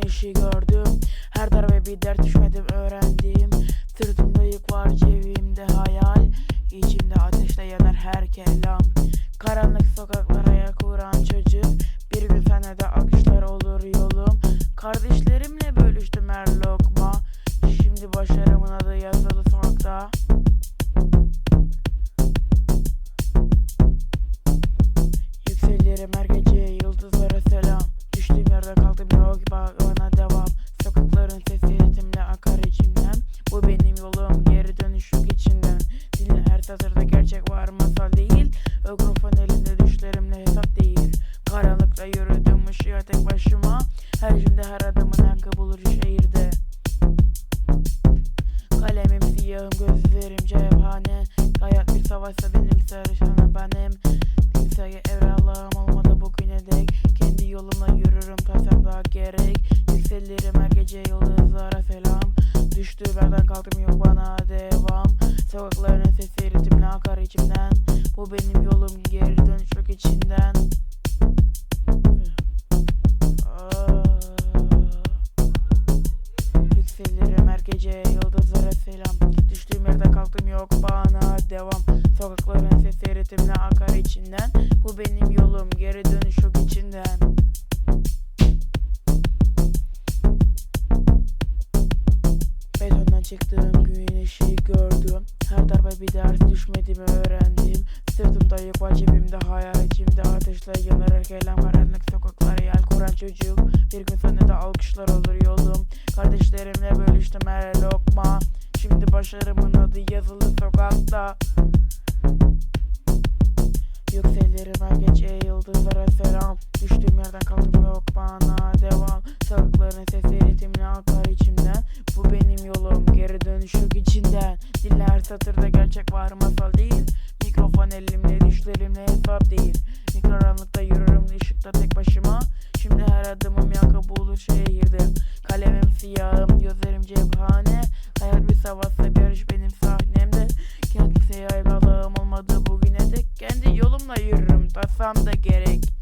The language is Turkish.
güneşi gördüm. Her darbe bir dert düşmedim öğrendim. Sırtımda yük var cebimde hayal. İçimde ateşle yanar her kelam. Karanlık sokaklara ayak vuran çocuk. Bir gün sana da akışlar olur yolum. Kardeşlerimle bölüştüm her lokma. Şimdi başarımın adı yazılı sokakta. Yükselirim her Satırda gerçek var masal değil. Mikrofon elimde düşlerimle hesap değil. Karanlıkta yürüdüm ışığa tek başıma Her cümle her adımın yankı bulur şehirde. Kalemim siyahım gözlerim cephane. Hayat bir savaşsa benim sarışanı benim. Kimseye evralığım selam Düştüğü yerden kalktım yok bana devam. Sokakların sesi ritimle akar içimden. Bu benim yolum geri dönüş yok içinden. Ah. Yükselirim her gece yıldızlara selam. Düştüğüm yerde kalktım yok bana devam. Sokakların sesi ritimle akar içinden. Bu benim yolum geri çıktığım güneşi gördüm. Her darbe bir ders düşmediğimi öğrendim. Sırtımda yük var cebimde hayal içimde ateşle yanar kelam karanlık sokaklara yel kuran çocuk. Bir gün da alkışlar olur yolum. Kardeşlerimle bölüştüm her lokma. Şimdi başarımın adı yazılı sokakta. Yükselirim her gece yıldızlara selam. Düştüğüm yerden kalktım yolum geri dönüş yok içinden. Diller satırda gerçek var masal değil. Mikrofon elimle düşlerimle hesap değil. Mikroranlıkta yürürüm ışıkta tek başıma. Şimdi her adımım yankı bulur şehirde. Kalemim siyahım gözlerim cephane. Hayat bir savaşsa bir yarış benim sahnemde. Kimseye ayrılığım olmadı bugüne dek. Kendi yolumla yürürüm tasam da gerek